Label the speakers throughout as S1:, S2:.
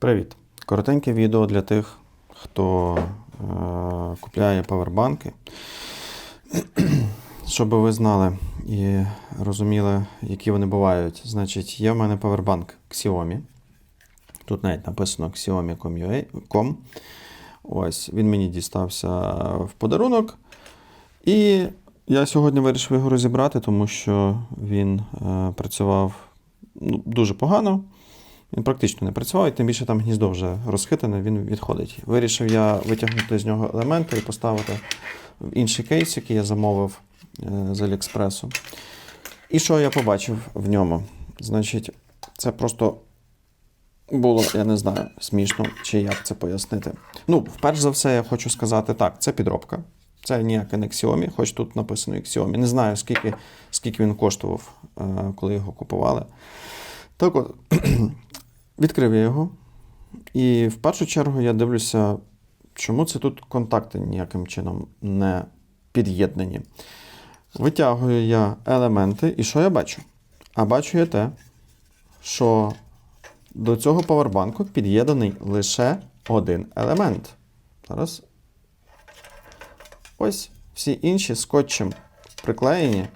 S1: Привіт! Коротеньке відео для тих, хто е, купляє павербанки. Щоб ви знали і розуміли, які вони бувають. Значить, є в мене павербанк Xiaomi. Тут навіть написано Xiaomi.com. Ось, він мені дістався в подарунок. І я сьогодні вирішив його розібрати, тому що він е, працював ну, дуже погано. Він практично не працював, і тим більше там гніздо вже розхитане, він відходить. Вирішив я витягнути з нього елементи і поставити в інший кейс, який я замовив е, з Аліекспресу. І що я побачив в ньому? Значить, це просто було, я не знаю, смішно чи як це пояснити. Ну, вперш за все, я хочу сказати так: це підробка. Це ніяке не Xiaomi, хоч тут написано Xiaomi. Не знаю, скільки, скільки він коштував, е, коли його купували. Так от, відкрив я його. І в першу чергу я дивлюся, чому це тут контакти ніяким чином не під'єднані. Витягую я елементи, і що я бачу? А бачу я те, що до цього павербанку під'єднаний лише один елемент. Зараз. Ось всі інші скотчем приклеєні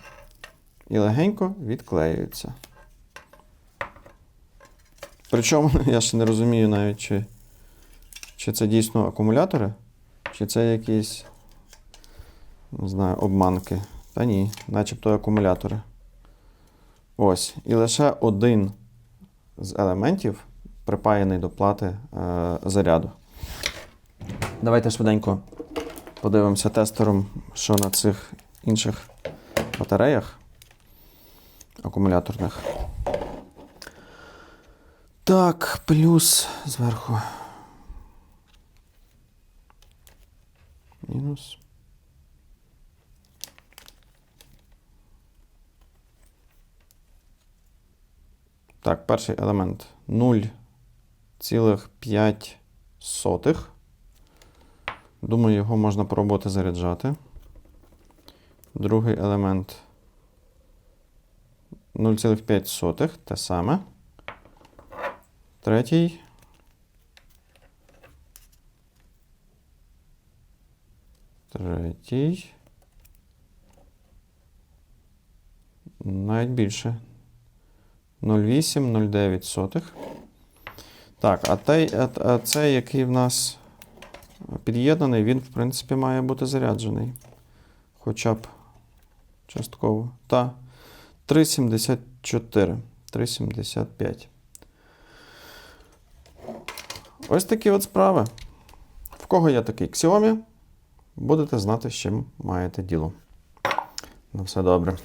S1: і легенько відклеюються. Причому я ще не розумію навіть, чи, чи це дійсно акумулятори, чи це якісь, не знаю, обманки. Та ні, начебто акумулятори. Ось. І лише один з елементів припаяний до плати е, заряду. Давайте швиденько подивимося тестером, що на цих інших батареях акумуляторних. Так, плюс зверху. Мінус. Так, перший елемент 0,5. Думаю, його можна пробувати заряджати. Другий елемент 0,5, те саме. Третій. Третій. Навіть більше. 0,8-0,9 сотих. Так, а, той, а, а цей, який в нас під'єднаний, він, в принципі, має бути заряджений. Хоча б частково. Та 3,74. 3,75. Ось такі от справи. В кого є такий Xiaomi, будете знати, з чим маєте діло. На все добре.